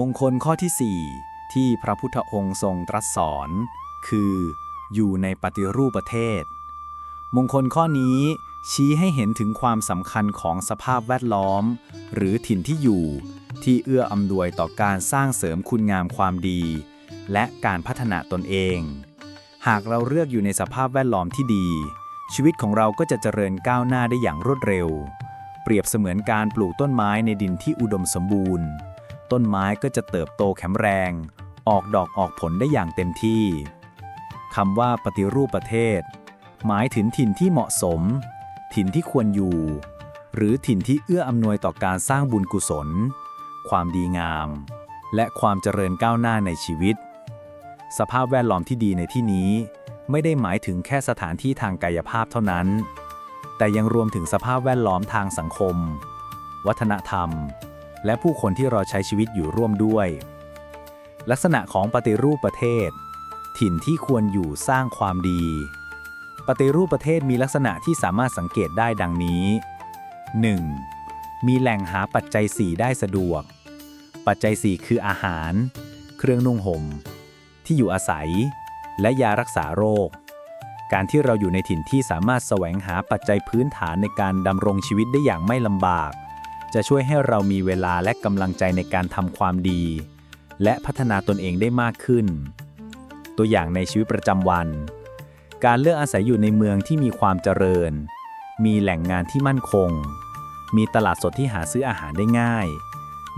มงคลข้อที่ 4 ที่พระพุทธองค์ทรงตรัสสอน คือ อยู่ในปฏิรูปประเทศ มงคลข้อนี้ชี้ให้เห็นถึงความสำคัญของสภาพแวดล้อม หรือถิ่นที่อยู่ ที่เอื้ออำนวยต่อการสร้างเสริมคุณงามความดี และการพัฒนาตนเอง หากเราเลือกอยู่ในสภาพแวดล้อมที่ดี ชีวิตของเราก็จะเจริญก้าวหน้าได้อย่างรวดเร็ว เปรียบเสมือนการปลูกต้นไม้ในดินที่อุดมสมบูรณ์ ต้นไม้ก็จะเติบโตแข็งแรง ออกดอกออกผลได้อย่างเต็มที่คำว่าปฏิรูปประเทศ หมายถึงถิ่นที่เหมาะสม ถิ่นที่ควรอยู่ หรือถิ่นที่เอื้ออำนวยต่อการสร้างบุญกุศล ความดีงาม และความเจริญก้าวหน้าในชีวิต สภาพแวดล้อมที่ดีในที่นี้ ไม่ได้หมายถึงแค่สถานที่ทางกายภาพเท่านั้น แต่ยังรวมถึงสภาพแวดล้อมทางสังคม วัฒนธรรม และผู้คนที่เราใช้ชีวิตอยู่ร่วมด้วย ลักษณะของปฏิรูปประเทศ ถิ่นที่ควรอยู่สร้างความดี ปฏิรูปประเทศมีลักษณะที่สามารถสังเกตได้ดังนี้ 1. มีแหล่งหาปัจจัย 4 ได้สะดวก ปัจจัย 4 คืออาหาร เครื่องนุ่งห่ม ที่อยู่อาศัย และยารักษาโรคการที่เราอยู่ในถิ่นที่สามารถแสวงหาปัจจัยพื้นฐานในการดำรงชีวิตได้อย่างไม่ลำบาก จะช่วยให้เรามีเวลาและกำลังใจในการทำความดี และพัฒนาตนเองได้มากขึ้น ตัวอย่างในชีวิตประจำวัน การเลือกอาศัยอยู่ในเมืองที่มีความเจริญ มีแหล่งงานที่มั่นคง มีตลาดสดที่หาซื้ออาหารได้ง่าย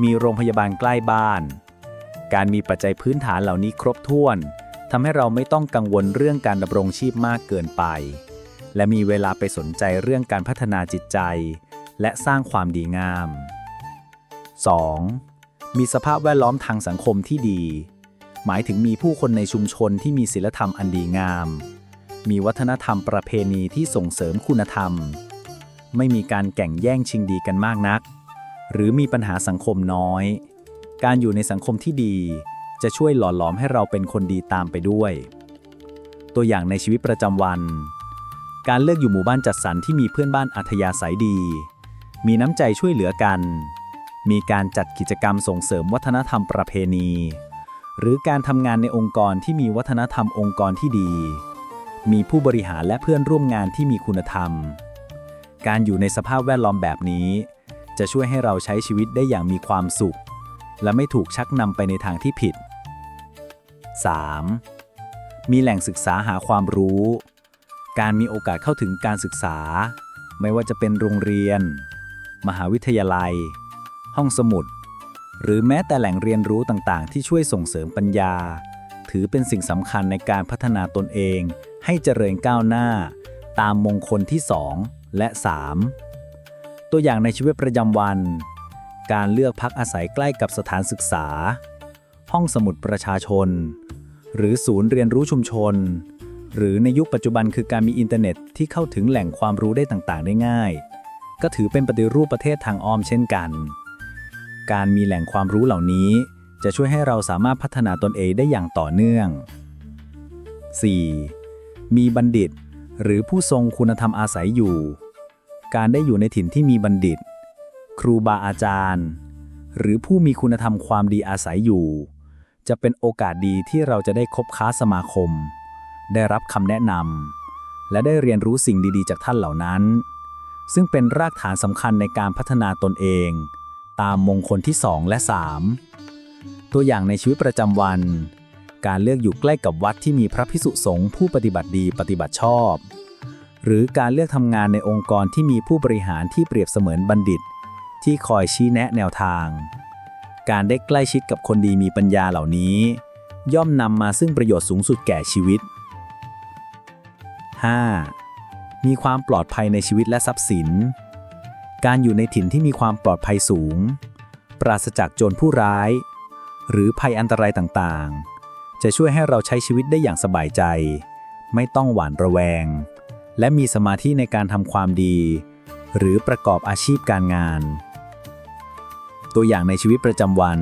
มีโรงพยาบาลใกล้บ้าน การมีปัจจัยพื้นฐานเหล่านี้ครบถ้วนทำให้เราไม่ต้องกังวลเรื่องการดำรงชีพมากเกินไป และมีเวลาไปสนใจเรื่องการพัฒนาจิตใจ และสร้างความดีงาม 2. มีสภาพแวดล้อมทางสังคมที่ดี หมายถึงมีผู้คนในชุมชนที่มีศีลธรรมอันดีงาม มีวัฒนธรรมประเพณีที่ส่งเสริมคุณธรรม ไม่มีการแก่งแย่งชิงดีกันมากนัก หรือมีปัญหาสังคมน้อย การอยู่ในสังคมที่ดี จะช่วยหล่อหลอมให้เราเป็นคนดีตามไปด้วย ตัวอย่างในชีวิตประจำวัน การเลือกอยู่หมู่บ้านจัดสรรที่มีเพื่อนบ้านอัธยาศัยดี มีน้ำใจช่วยเหลือกัน มีการจัดกิจกรรมส่งเสริมวัฒนธรรมประเพณี หรือการทำงานในองค์กรที่มีวัฒนธรรมองค์กรที่ดี มีผู้บริหารและเพื่อนร่วมงานที่มีคุณธรรม การอยู่ในสภาพแวดล้อมแบบนี้ จะช่วยให้เราใช้ชีวิตได้อย่างมีความสุข และไม่ถูกชักนำไปในทางที่ผิด 3. มีแหล่งศึกษาหาความรู้ การมีโอกาสเข้าถึงการศึกษา ไม่ว่าจะเป็นโรงเรียน มหาวิทยาลัย ห้องสมุด หรือแม้แต่แหล่งเรียนรู้ต่างๆ ที่ช่วยส่งเสริมปัญญา ถือเป็นสิ่งสำคัญในการพัฒนาตนเองให้เจริญก้าวหน้า ตามมงคลที่ 2 และ 3 ตัวอย่างในชีวิตประจำวัน การเลือกพักอาศัยใกล้กับสถานศึกษา ห้องสมุดประชาชน หรือศูนย์เรียนรู้ชุมชน หรือในยุคปัจจุบันคือการมีอินเทอร์เน็ตที่เข้าถึงแหล่งความรู้ได้ต่างๆ ได้ง่าย ก็ถือเป็นปฏิรูปประเทศทางอ้อมเช่นกัน การมีแหล่งความรู้เหล่านี้ จะช่วยให้เราสามารถพัฒนาตนเองได้อย่างต่อเนื่อง 4. มีบัณฑิต หรือผู้ทรงคุณธรรมอาศัยอยู่ การได้อยู่ในถิ่นที่มีบัณฑิต ครูบาอาจารย์ หรือผู้มีคุณธรรมความดีอาศัยอยู่ จะเป็นโอกาสดีที่เราจะได้คบค้าสมาคม ได้รับคำแนะนำและได้เรียนรู้สิ่งดีๆ จากท่านเหล่านั้น ซึ่งเป็นรากฐานสำคัญในการพัฒนาตนเอง ตามมงคลที่ 2 และ 3 ตัวอย่างในชีวิตประจำวัน การเลือกอยู่ใกล้กับวัดที่มีพระพิสุสงฆ์ผู้ปฏิบัติดีปฏิบัติชอบ หรือการเลือกทำงานในองค์กรที่มีผู้บริหารที่เปรียบเสมือนบัณฑิต ที่คอยชี้แนะแนวทาง การได้ใกล้ชิดกับคนดีมีปัญญาเหล่านี้ ย่อมนำมาซึ่งประโยชน์สูงสุดแก่ชีวิต 5. มีความปลอดภัยในชีวิตและทรัพย์สิน การอยู่ในถิ่นที่มีความปลอดภัยสูง ปราศจากโจรผู้ร้าย หรือภัยอันตรายต่างๆ จะช่วยให้เราใช้ชีวิตได้อย่างสบายใจ ไม่ต้องหวาดระแวง และมีสมาธิในการทำความดี หรือประกอบอาชีพการงาน ตัวอย่างในชีวิตประจำวัน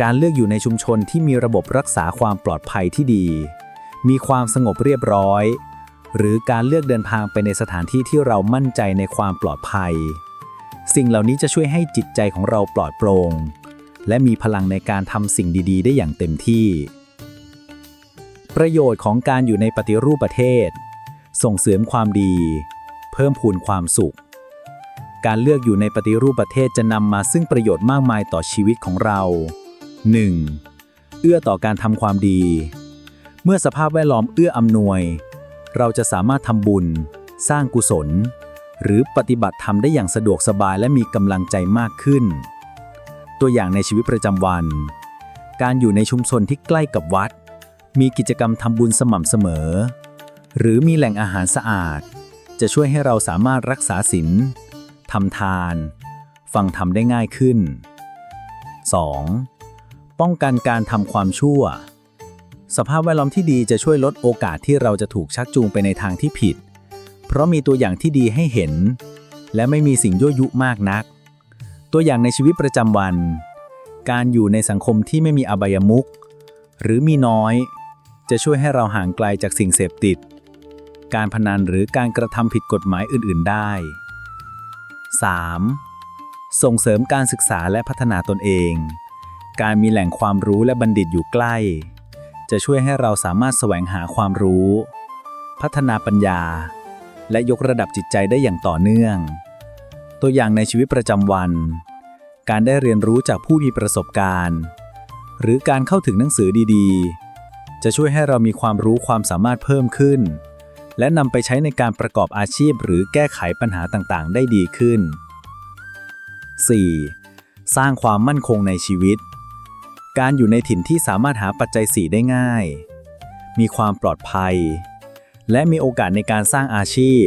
การเลือกอยู่ในชุมชนที่มีระบบรักษาความปลอดภัยที่ดี มีความสงบเรียบร้อย หรือการเลือกเดินทางไปในสถานที่ที่เรามั่นใจในความปลอดภัย สิ่งเหล่านี้จะช่วยให้จิตใจของเราปลอดโปร่งและมีพลังในการทำสิ่งดี ๆ ได้อย่างเต็มที่ ประโยชน์ของการอยู่ในปฏิรูปประเทศ ส่งเสริมความดี เพิ่มพูนความสุข การเลือกอยู่ในปฏิรูปประเทศจะนำมาซึ่งประโยชน์มากมายต่อชีวิตของเรา 1. เอื้อต่อการทำความดี เมื่อสภาพแวดล้อมเอื้ออำนวย เราจะสามารถทำบุญ สร้างกุศล หรือปฏิบัติธรรมได้อย่างสะดวกสบายและมีกำลังใจมากขึ้น ตัวอย่างในชีวิตประจำวัน การอยู่ในชุมชนที่ใกล้กับวัด มีกิจกรรมทำบุญสม่ำเสมอ หรือมีแหล่งอาหารสะอาด จะช่วยให้เราสามารถรักษาศีลทำทาน ฟังธรรมได้ง่ายขึ้น 2. ป้องกันการทำความชั่ว สภาพแวดล้อมที่ดีจะช่วยลดโอกาสที่เราจะถูกชักจูงไปในทางที่ผิด เพราะมีตัวอย่างที่ดีให้เห็น และไม่มีสิ่งยั่วยุมากนัก ตัวอย่างในชีวิตประจำวัน การอยู่ในสังคมที่ไม่มีอบายมุขหรือมีน้อย จะช่วยให้เราห่างไกลจากสิ่งเสพติด การพนันหรือการกระทำผิดกฎหมายอื่น ๆ ได้ 3. ส่งเสริมการศึกษาและพัฒนาตนเอง การมีแหล่งความรู้และบัณฑิตอยู่ใกล้ จะช่วยให้เราสามารถแสวงหาความรู้ พัฒนาปัญญา และยกระดับจิตใจได้อย่างต่อเนื่อง ตัวอย่างในชีวิตประจำวัน การได้เรียนรู้จากผู้มีประสบการณ์ หรือการเข้าถึงหนังสือดีๆ จะช่วยให้เรามีความรู้ความสามารถเพิ่มขึ้น และนำไปใช้ในการประกอบอาชีพหรือแก้ไขปัญหาต่างๆ ได้ดีขึ้น 4. สร้างความมั่นคงในชีวิต การอยู่ในถิ่นที่สามารถหาปัจจัยสีได้ง่าย มีความปลอดภัย และมีโอกาสในการสร้างอาชีพ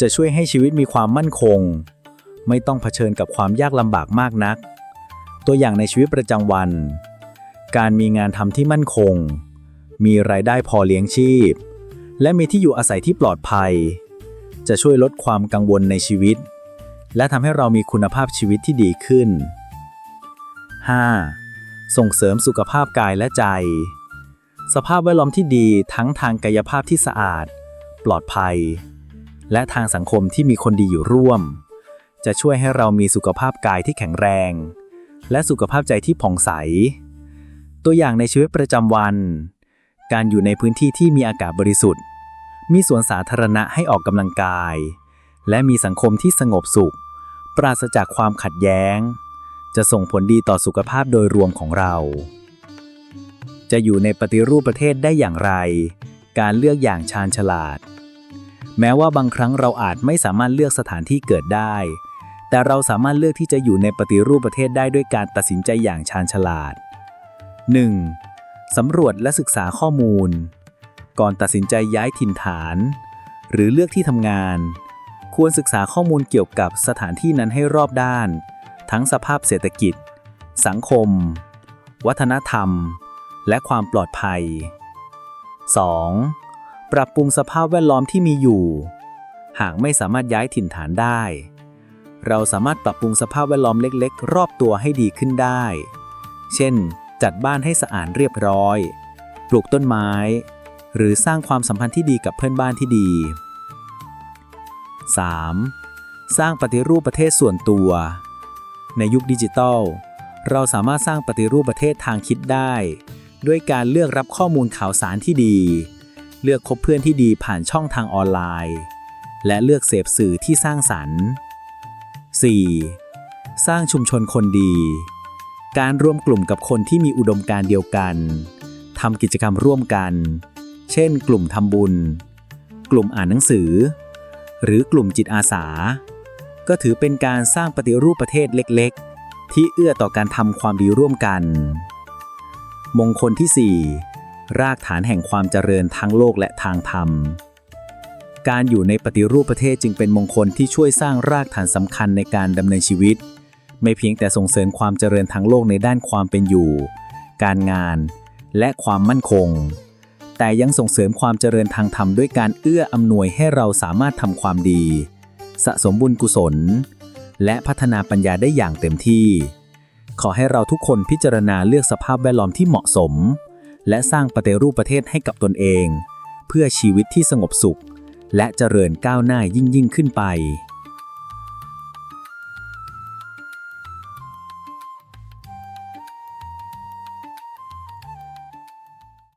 จะช่วยให้ชีวิตมีความมั่นคง ไม่ต้องเผชิญกับความยากลำบากมากนัก ตัวอย่างในชีวิตประจำวัน การมีงานทำที่มั่นคง มีรายได้พอเลี้ยงชีพ และมีที่อยู่อาศัยที่ปลอดภัย จะช่วยลดความกังวลในชีวิต และทำให้เรามีคุณภาพชีวิตที่ดีขึ้น 5. ส่งเสริมสุขภาพกายและใจ สภาพแวดล้อมที่ดีทั้งทางกายภาพที่สะอาด ปลอดภัย และทางสังคมที่มีคนดีอยู่ร่วม จะช่วยให้เรามีสุขภาพกายที่แข็งแรง และสุขภาพใจที่ผ่องใส ตัวอย่างในชีวิตประจำวัน การอยู่ในพื้นที่ที่มีอากาศบริสุทธิ์ มีสวนสาธารณะให้ออกกำลังกาย และมีสังคมที่สงบสุข ปราศจากความขัดแย้ง จะส่งผลดีต่อสุขภาพโดยรวมของเรา จะอยู่ในปฏิรูปประเทศได้อย่างไร การเลือกอย่างชาญฉลาด แม้ว่าบางครั้งเราอาจไม่สามารถเลือกสถานที่เกิดได้ แต่เราสามารถเลือกที่จะอยู่ในปฏิรูปประเทศได้ด้วยการตัดสินใจอย่างชาญฉลาด 1. สำรวจและศึกษาข้อมูล ก่อนตัดสินใจย้ายถิ่นฐาน หรือเลือกที่ทำงาน ควรศึกษาข้อมูลเกี่ยวกับสถานที่นั้นให้รอบด้าน ทั้งสภาพเศรษฐกิจ สังคม วัฒนธรรม และความปลอดภัย 2. ปรับปรุงสภาพแวดล้อมที่มีอยู่ หากไม่สามารถย้ายถิ่นฐานได้ เราสามารถปรับปรุงสภาพแวดล้อมเล็ก ๆ รอบตัวให้ดีขึ้นได้ เช่น จัดบ้านให้สะอาดเรียบร้อย ปลูกต้นไม้ หรือสร้างความสัมพันธ์ที่ดีกับเพื่อนบ้านที่ดี 3. สร้างปฏิรูปประเทศส่วนตัว ในยุคดิจิทัล เราสามารถสร้างปฏิรูปประเทศทางคิดได้ ด้วยการเลือกรับข้อมูลข่าวสารที่ดี เลือกคบเพื่อนที่ดีผ่านช่องทางออนไลน์ และเลือกเสพสื่อที่สร้างสรรค์ 4. สร้างชุมชนคนดี การรวมกลุ่มกับคนที่มีอุดมการณ์เดียวกันทำกิจกรรมร่วมกัน เช่น กลุ่มทำบุญ กลุ่มอ่านหนังสือ หรือกลุ่มจิตอาสา ก็ถือเป็นการสร้างปฏิรูปประเทศเล็กๆ ที่เอื้อต่อการทำความดีร่วมกัน มงคลที่ 4 รากฐานแห่งความเจริญทั้งโลกและทางธรรม การอยู่ในปฏิรูปประเทศจึงเป็นมงคลที่ช่วยสร้างรากฐานสำคัญในการดำเนินชีวิต ไม่เพียงแต่ส่งเสริมความเจริญทางโลกในด้านความเป็นอยู่ การงาน และความมั่นคงแต่ยังส่งเสริมความเจริญทางธรรมด้วยการเอื้ออำนวยให้เราสามารถทำความดี สะสมบุญกุศล และพัฒนาปัญญาได้อย่างเต็มที่ ขอให้เราทุกคนพิจารณาเลือกสภาพแวดล้อมที่เหมาะสม และสร้างปฏิรูปประเทศให้กับตนเอง เพื่อชีวิตที่สงบสุข และเจริญก้าวหน้ายิ่งยิ่งขึ้นไป